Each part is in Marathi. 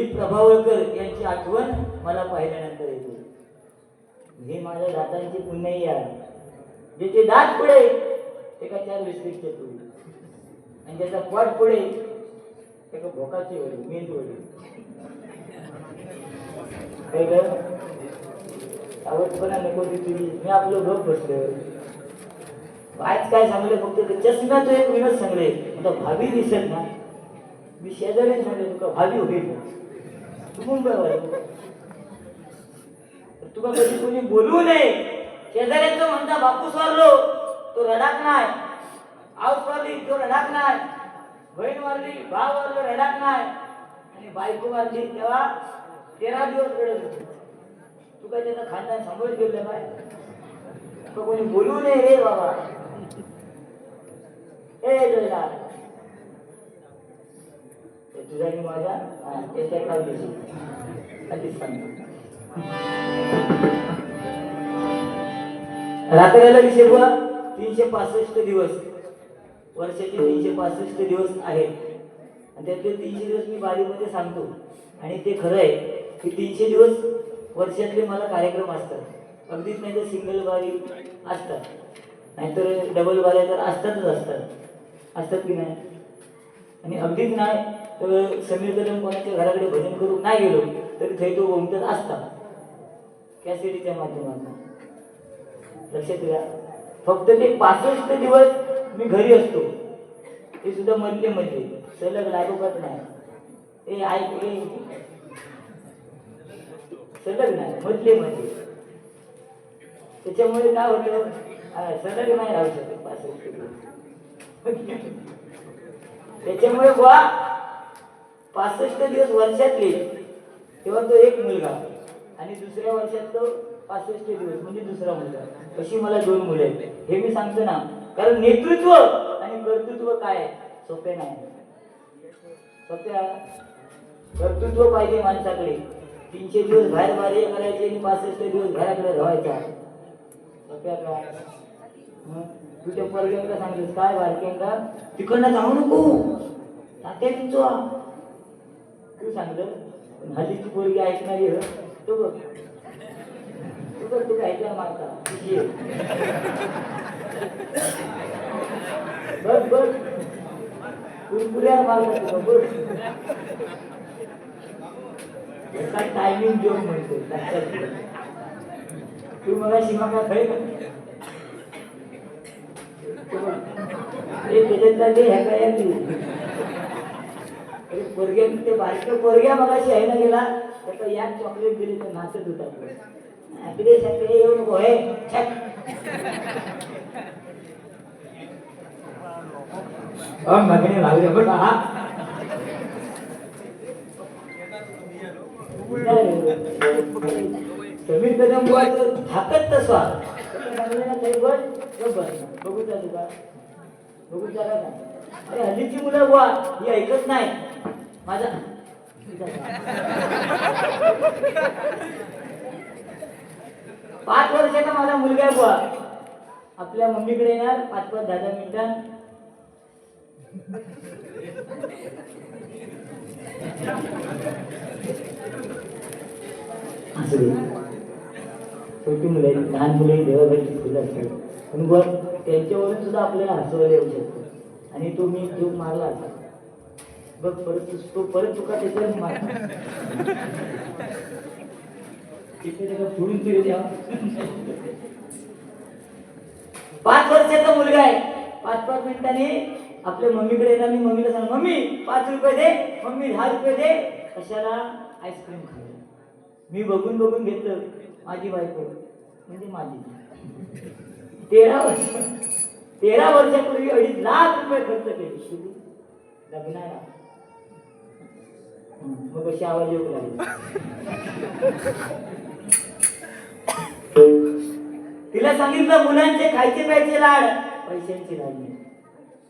दिलीप प्रभावळकर यांची आठवण मला पाहिल्यानंतर येते. हे माझ्या दातांची पुण्यही आहे. ज्याचे दात पुढे एका चार विस्तीच्या पुढे आणि ज्याचा पोट पुढे एका भोकाचे वडील मेंदू वडील. काय आवडपणा नको ती तुझी. मी आपलं गप बसलो आज काय सांगले फक्त चष्म्या चष्म्याचं एक विनोद सांगले. आता भाभी दिसत ना. मी शेजारीच म्हणले तुका भाभी होईल. मुंबई तुका कधी कोणी बोलू नये. शेजाऱ्याचं म्हणता बापूस वारलो तो रडाक नाय आऊस वारली तो रडाक नाय बहीण वारली भाव वारलो रडाक नाय आणि बायको वारली तेव्हा तेरा दिवस रडत होतो. तुका काय त्याचा खानदान सांभाळत गेलं काय तुका कोणी बोलू नये रे बाबा. ए जयला तुझ्या आणि माझ्या हा, त्याच्या एका दिवशी. आधीच सांगतो रात्रीला विषय बघा तीनशे पासष्ट दिवस. वर्षाचे तीनशे पासष्ट दिवस आहेत. आणि त्यातले तीनशे दिवस मी बारीमध्ये सांगतो. आणि ते खरं आहे की तीनशे दिवस वर्षातले मला कार्यक्रम असतात. अगदीच नाही तर सिंगल बारी असतात. नाहीतर डबल बाऱ्या तर असतातच असतात. असतात की नाही? आणि अगदीच नाही तर समीर कदम कोणाच्या घराकडे भजन करून नाही गेलो तरी थंय तो गोमटत असतात. कॅसेटीच्या माध्यमातून. लक्षात घ्या. फक्त ते पासष्ट दिवस मी घरी असतो. ते सुद्धा मधले म्हणजे सलग लागोपाठ नाही. ते ऐक सलग नाही मधले म्हणजे त्याच्यामुळे काय होतं? सलग नाही राहू शकत पासष्ट दिवस. त्याच्यामुळे बुवा पासष्ट दिवस वर्षातले तेव्हा तो एक मुलगा. आणि दुसऱ्या वर्षात तो पासष्ट दिवस म्हणजे दुसरा मुलगा. अशी मला दोन मुलं आहेत. हे मी सांगतो ना कारण नेतृत्व आणि कर्तृत्व काय सोपे नाही. सोप्या कर्तृत्व पाहिजे माणसाकडे. तीनशे दिवस बाहेर बाहेर करायचे आणि पासष्ट दिवस घराकडे राहायचा. सोप्या काय हं? तू त्या पोरग्यांका सांगितलं काय बारक्यांका तिकडनं जाऊ नको. तात्या तुमचं तू सांगलं? हल्लीची पोरगी ऐकणारी तो बघ. तू बघ तू ऐकला मारता बघ बघ कुरकुऱ्या मारला तुला बघ याचा टायमिंग जोक म्हणतो. तू मला सीमा का खरे का? ते त्याच्यातला ते ह्या काय तू अरे पोरग्या ते बारक्या पोरग्या मगाशी आहे ना गेला तर या चॉकलेट दिली तर नाचत होता तिकडे. सगळे येऊ नको हे मागणी लागले बघ हा समीर कदम बुवाचं थाकत तसा बघू चालू का अरे हल्लीची मुलं बुवा ही ऐकत नाही. माझा पाच वर्षाचा माझा मुलगा आहे बुवा. आपल्या मम्मीकडे येणार पाच पाच दहा दहा मिनिटां छोटी मुलं आहेत लहान मुलं ही देवाघरची फुलं असतात. पण बुवा त्यांच्यावरून सुद्धा आपल्याला हसवायला येऊ शकतं. आणि तो मी जोक मारला आता बघ परत तो परत तुका त्याच्यावर मारला तिथे त्याला सोडून तरी द्या. पाच वर्षाचा मुलगा आहे. पाच पाच मिनिटांनी आपल्या मम्मीकडे येणार. मी मम्मीला सांग मम्मी पाच रुपये दे. मम्मी दहा रुपये दे. कशाला आईस्क्रीम खायला मी बघून बघून घेतलं. माझी बायको. म्हणजे माझी. तेरा वर्ष तेरा वर्षापूर्वी अडीच लाख रुपये खर्च केले. किती? लग्नाला. मग कशी आवाज येऊ लागली? तिला सांगितलं मुलांचे खायचे प्यायचे लाड पैशांची लाड नाही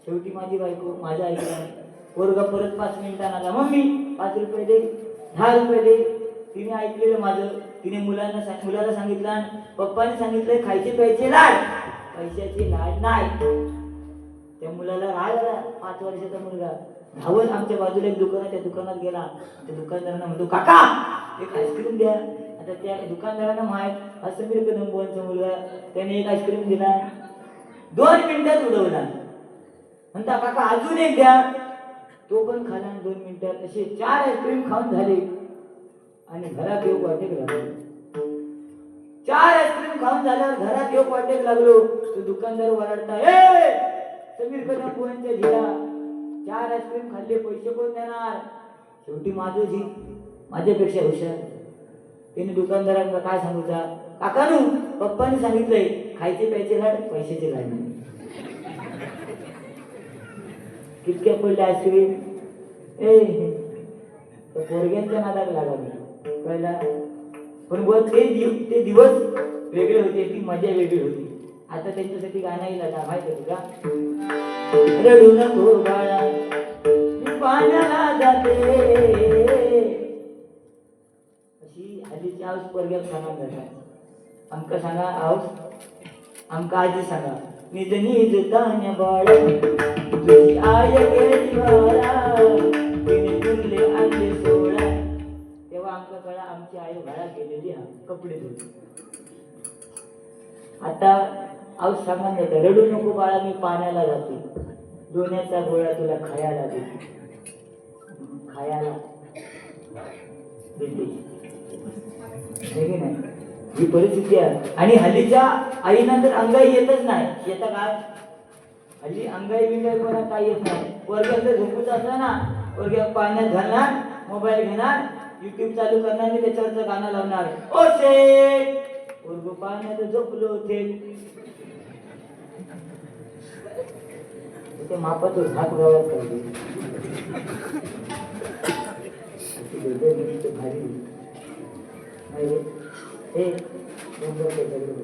शेवटी माझी बायको माझ्या आईला पोरगा परत पाच मिनिटांना आला मम्मी पाच रुपये दे दहा रुपये दे. तिने ऐकलेलं माझं. तिने मुलांना सांग- मुलाला सांगितलं पप्पाने सांगितलं खायचे प्यायचे लाड. पैशाची लाज नाही. त्या मुलाला राग आला. पाच वर्षाचा मुलगा. धावत आमच्या बाजूला एक दुकान आहे त्या दुकानात गेला. त्या दुकानदारांना म्हणतो काका एक आईस्क्रीम द्या. आता त्या दुकानदारांना माहीत असं समीर कदमबुवांचा मुलगा त्याने एक आईस्क्रीम दिला. दोन मिनिटात उडवला. म्हणता काका अजून एक द्या. तो पण खाला आणि दोन मिनिटात असे चार आईस्क्रीम खाऊन झाले. आणि घरात येऊ वाटेक लागलो. चार आईस्क्रीम खाऊन झाल्यावर घरात येऊ वाटेक लागलो. दुकानदार ओरडता ए समीर कदम पोहांच्या झिला चार आईस्क्रीम खाल्ले पैसे कोण देणार? शेवटी माझं झी माझ्यापेक्षा हुशार. त्याने दुकानदारांना काय सांगूचा? काकानू पप्पाने सांगितलंय खायचे प्यायचे लाड पैशाचे लाड. कितक्या पडले आईस्क्रीम ए पोरग्यांच्या नादाला लागला कळला? पण बुवा ते दिवस वेगळे होते ती मजा वेगळी होती. आता त्यांच्यासाठी गाणं येईल आता माहिती तुला रडू नको बाळा मी पाण्याला जाते. अशी आजीची आऊस पोरग्यात सांगा जातात आमका सांगा आऊस आमका आजी सांगा. निज निज तान्य बाळ तुझी आय गेली बाळा. तिने जुळले आणले सोळा. तेव्हा आमका कळा आमची आई भाडा केलेली हा कपडे धुत आता अहो सामान्य नाही रडू नको बाळा मी पाण्याला जाते. दोन्याचा गोळा तुला खायला देते. खायला. देते. की नाही? ही परिस्थिती आहे. आणि हल्लीच्या आईना तर अंगाई येतच नाही. येता काय हल्ली अंगाई बिंगाई कोणा काय येत नाही. वर्गात झोपूच असला ना वर्गात पाण्यात घालणार मोबाईल घेणार युट्यूब चालू करणार आणि त्याच्यावरचं गाणं लावणार. ओ शेट! वर्ग पाण्यात झोपलो थेट ते मापत झाक गावात पाहिजे भारी हे ते दगड.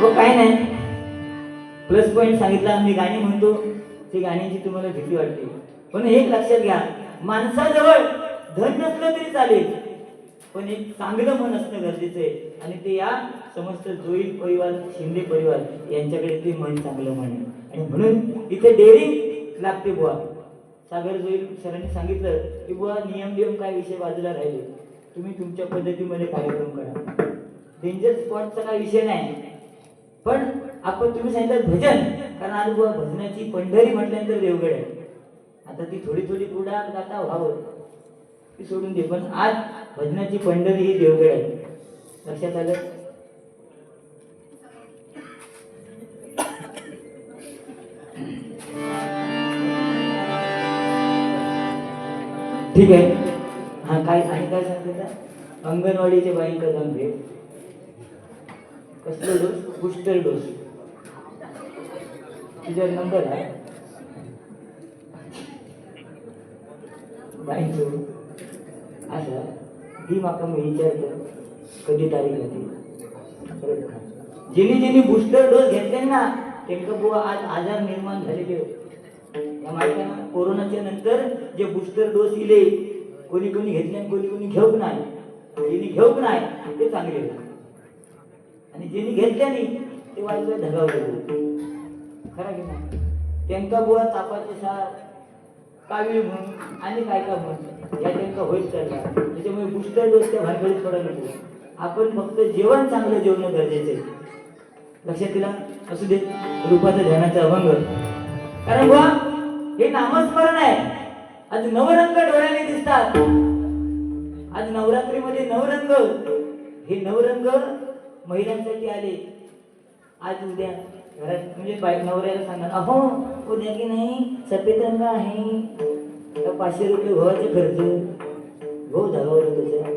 हो काय नाही. प्लस पॉईंट सांगितला मी गाणी म्हणतो. ती गाण्याची तुम्हाला भीती वाटते. पण एक लक्षात घ्या. माणसाजवळ धन नसलं तरी चालेल. पण एक चांगलं मन असणं गरजेचं आहे. आणि ते या समस्त जोईल परिवार शिंदे परिवार यांच्याकडे ते मन चांगलं मन आहे आणि म्हणून इथे डेअरिंग लागते बुवा. सागर जोईल सरांनी सांगितलं की बुवा नियम नियम काय विषय बाजूला राहिले? तुम्ही तुमच्या पद्धतीमध्ये कार्यक्रम करा. डेंजर स्पॉटचा काय विषय नाही. पण आपण तुम्ही सांगितलं भजन. कारण आज बुवा भजनाची पंढरी म्हटल्यानंतर देवगड आहे. आता ती थोडी थोडी पुढा गाता व्हावं. ती सोडून दे पण आज भजनाची पंढरी ही देवगड आहे. लक्षात आलं? ठीक आहे. हा काय आणि काय सांगते अंगणवाडीचे बाईंका जाऊन घे कसलं डोस? Booster dose. तुझ्या नंबर आहे? बाईंचो ही माका मेळीच्या विचारलं कधी तारीख होती परत खा. बुस्टर डोस घेतले ना त्यांना बुवा आज आजार निर्माण झालेले माहिती कोरोनाच्या नंतर जे बुस्टर डोस इले कोणी कोणी घेतले आणि कोणी कोणी घेऊक नाही. ज्यांनी घेऊक नाही ते चांगले आणि ज्यांनी घेतले नाही ते वाईट धगावले खरं की नाही? त्यांका बुवा तापाचे सार कावीळ म्हणून आणि काय काय म्हणून या त्यांचा होईल चालला त्याच्यामुळे बुस्टर डोस त्या भानगडीत पडायला नको. आपण फक्त जेवण चांगलं जेवणं गरजेचं आहे. लक्षात दिला असू दे. रूपाचा ध्यानाचा अभंग. कारण बुवा हे नामस्मरण आहे. आज नवरंग डोळ्याने दिसतात. आज नवरात्रीमध्ये नवरंग. हे नवरंग महिलांसाठी आले. आज उद्या म्हणजे बाईक नवऱ्याला सांगणार अहो उद्या हो, की नाही सफेद रंग आहे पाचशे रुपये भावाचे खर्च भाऊ झाला होता त्याच्या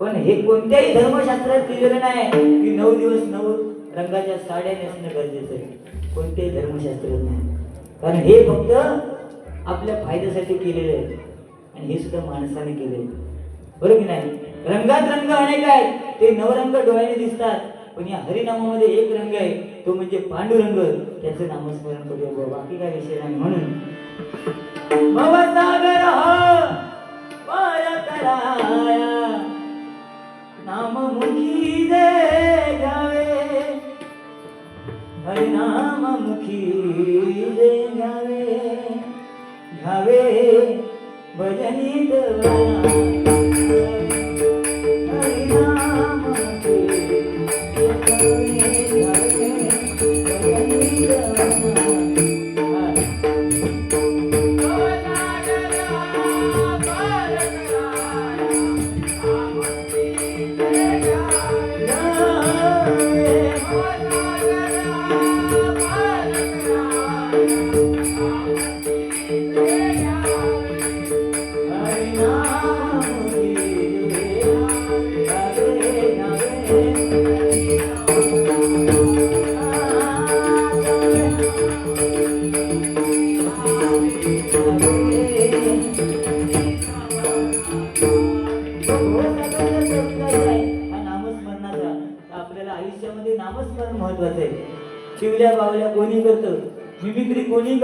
पण हे कोणत्याही धर्मशास्त्रात दिलेलं नाही की नऊ दिवस नऊ रंगाच्या साड्या नेसणं गरजेचं आहे. कोणत्याही धर्मशास्त्रात नाही. कारण हे फक्त आपल्या फायद्यासाठी केलेलं आहे. आणि हे सुद्धा माणसाने केले बरोबर की नाही? रंगात रंग अनेक आहेत. ते नवरंग डोळ्याने दिसतात. पण या हरिनामामध्ये एक रंग आहे तो म्हणजे पांडुरंग. त्याचं नामस्मरण करूया बाबा बाकी काय विषय नाही म्हणून. भवसागर हो, नाम मुखी दे गावे हरिनाम मुखी दे गावे घ्यावे भजनीत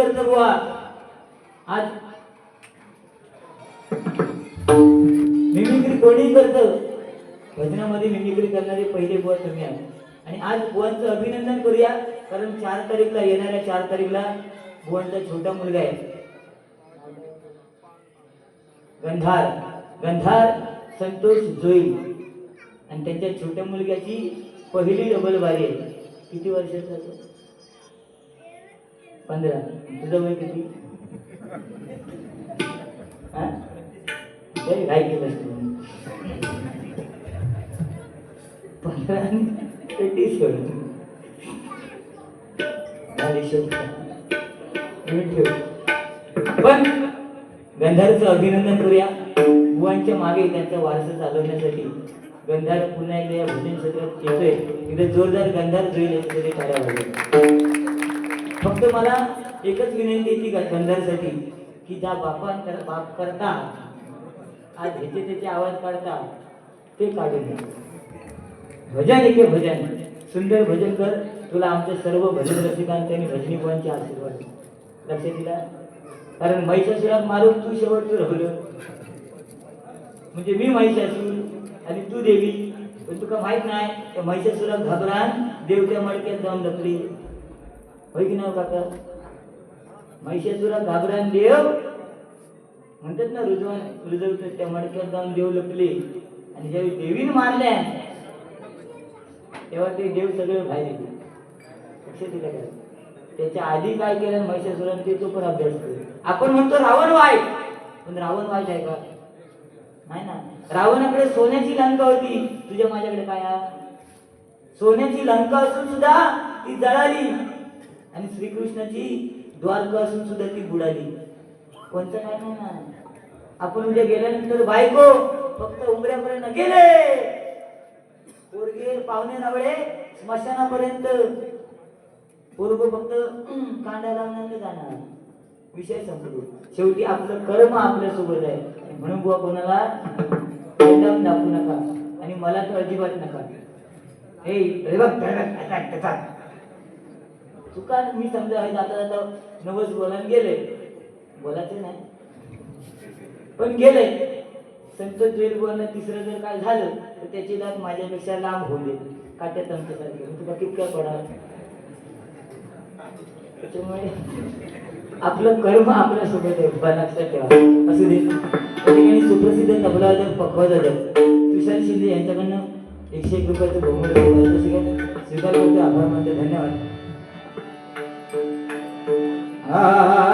करतं बुवा आज मिमिक्री कोणी करतं भजनामध्ये मिमिक्री करणारे पहिले बुवा तुम्ही आहात. आणि आज बुवांचं अभिनंदन करूया कारण चार तारीखला येणाऱ्या चार तारीखला बुवांचा छोटा मुलगा आहे. गंधार. गंधार संतोष जोई आणि त्यांच्या छोट्या मुलग्याची पहिली डबल बारी आहे. किती वर्षाचा पंधरा. तुझं वय किती? काय केलं पंधरा तीस पण गंधारचं अभिनंदन करूया. बुवांच्या मागे त्यांचा वारसा चालवण्यासाठी गंधार पुन्हा एकदा या भजन क्षेत्रात येतोय. तिथे जोरदार गंधार जोईल याच्यासाठी टाळ्या लागेल फक्त मला एकच विनंती आहे ती की ज्या बापान कर बाप करता आज ह्याचे त्याचे आवाज काढता ते काढून भजन एके भजन. सुंदर भजन कर. तुला आमच्या सर्व भजन रसिकांचे आणि भजनीपणांचे आशीर्वाद. लक्ष दिला. कारण महिषासुरात मारून तू शेवटचं राहिलं. म्हणजे मी महिषासूर आणि तू देवी. पण तुका माहीत नाही महिषासुरात घाबरान देवच्या मडक्यात जाऊन लपली. होय की नाही हो काका? महिषासुरा घाबरान देव. म्हणतात ना रुजवण रुजवतात त्या मडक्यात जाऊन देव लपले. आणि ज्यावेळी देवीने मारल्या तेव्हा ते देव सगळे बाहेर येते लक्षात दिलं काय त्याच्या आधी काय केलं महिषासुराने ते तो पण अभ्यास केला. आपण म्हणतो रावण वाईट पण रावण वाईट आहे का? नाही ना. रावणाकडे सोन्याची लंका होती. तुझ्या माझ्याकडे काय सोन्याची लंका असून सुद्धा ती जळाली. आणि श्रीकृष्णाची द्वारका असून सुद्धा ती बुडाली. कोणतं काय नाही ना? आपण उद्या गेल्यानंतर बायको फक्त उमऱ्यापर्यंत गेले. पोरगे पाहुणे नवळे स्मशानापर्यंत. पोरग फक्त हम्म, कांदा लावण्याने जाणार. विषय संपलो शेवटी आपलं कर्म आपल्यासोबत आहे. म्हणून बुवा कोणाला एकदम दाखवू नका. आणि मला तो अजिबात नका. हे हे बघ, चुका मी समजा हे जाता जाता नवस बोलायला गेले. बोलायचे नाही. पण गेले. संत जेल बोलणं तिसरं जर काय झालं तर त्याची दात माझ्यापेक्षा लांब होईल काट्या काट्यात तुला कितक्या पडा त्याच्यामुळे आपलं कर्म आपल्यासोबत आहे. बा लक्षात ठेवा. असू दे. ठिकाणी सुप्रसिद्ध तबलावादक पखवादक तुषार शिंदे यांच्याकडनं एकशे एक रुपयाचं बहुमूल्य स्वीकार करतो. आभार मानतो. धन्यवाद. Ah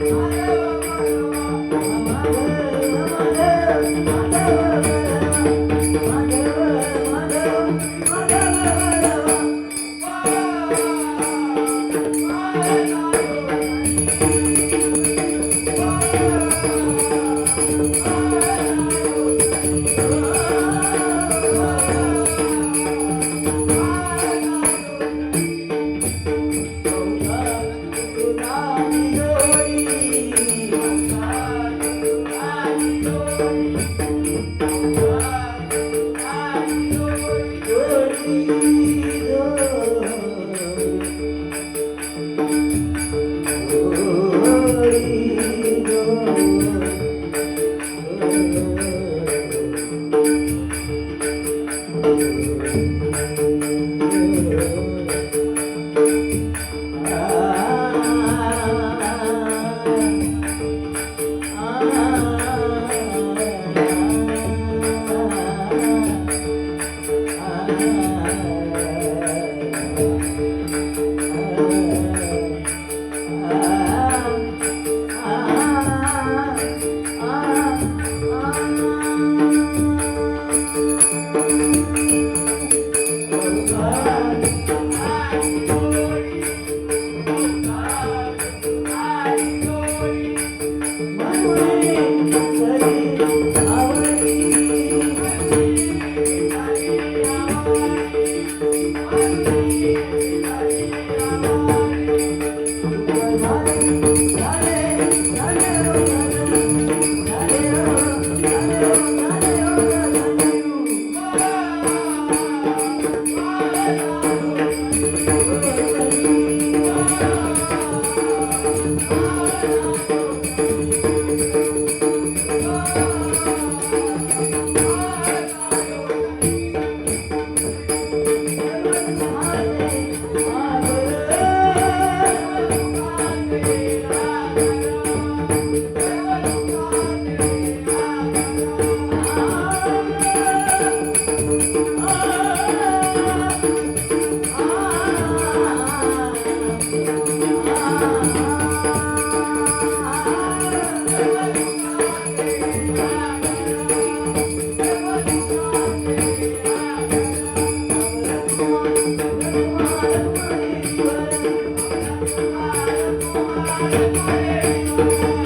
Bye. Thank you.